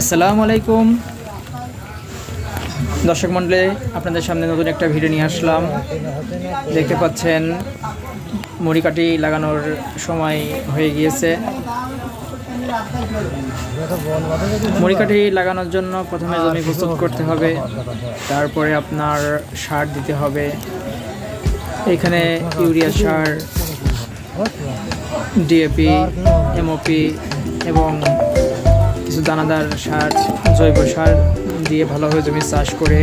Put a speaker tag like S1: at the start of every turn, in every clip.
S1: আসসালামু আলাইকুম। দর্শক মণ্ডলী, আপনাদের সামনে নতুন একটা ভিডিও নিয়ে আসলাম। দেখতে পাচ্ছেন, মুড়িকাঠি লাগানোর সময় হয়ে গিয়েছে। মুড়িকাঠি লাগানোর জন্য প্রথমে জমি প্রস্তুত করতে হবে, তারপরে আপনার সার দিতে হবে। এখানে ইউরিয়া সার, ডিএপি, এমওপি এবং কিছু দানাদার সার, জৈব সার দিয়ে ভালোভাবে জমি চাষ করে।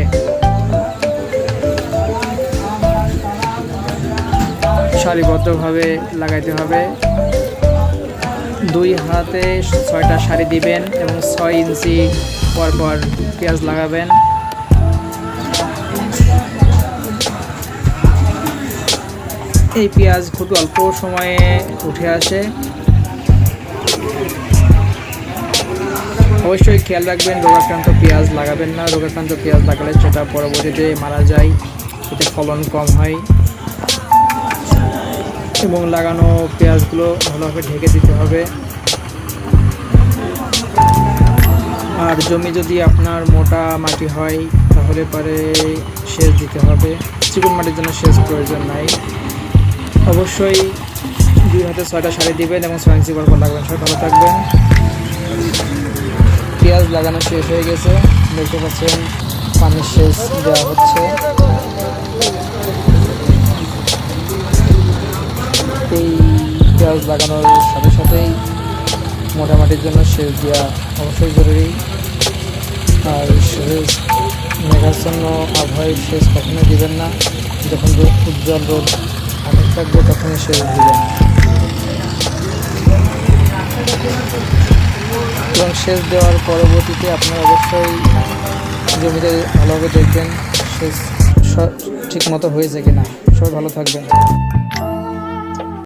S1: সারিবদ্ধভাবে লাগাইতে হবে। দুই হাতে ছয়টা সারি দিবেন এবং ছয় ইঞ্চি পর পর পেঁয়াজ লাগাবেন। এই পেঁয়াজ খুব অল্প সময়ে উঠে আসে। অবশ্যই খেয়াল রাখবেন, রোগাক্রান্ত পেঁয়াজ লাগাবেন না। রোগাক্রান্ত পেঁয়াজ লাগালে সেটা পরবর্তীতে মারা যায়, এতে ফলন কম হয়। এবং লাগানো পেঁয়াজগুলো ভালোভাবে ঢেকে দিতে হবে। আর জমি যদি আপনার মোটা মাটি হয়, তাহলে পরে সেচ দিতে হবে। চিকন মাটির জন্য সেচ প্রয়োজন নাই। অবশ্যই দুই হাতে ছয়টা শাড়ি দিবেন এবং ছয় ইঞ্চি লাগবেন। সবাই ভালো থাকবেন। পেঁয়াজ লাগানো শেষ হয়ে গেছে। দেখতে পাচ্ছেন, পানির সেচ দেওয়া হচ্ছে। এই পেঁয়াজ লাগানোর সাথে সাথেই মোটামাটির জন্য সেচ দেওয়া অবশ্যই জরুরি। আর সেচ মেঘাচ্ছন্ন আবহাওয়ায় সেচ কখনোই দিবেন না। যখন উজ্জ্বল রোদ অনেক থাকবে, তখনই সেচ দিবেন। এবং সেচ দেওয়ার পরবর্তীতে আপনারা অবশ্যই জমিতে ভালোভাবে দেখবেন সেচ ঠিক মতো হয়েছে কিনা। সবাই ভালো থাকবেন।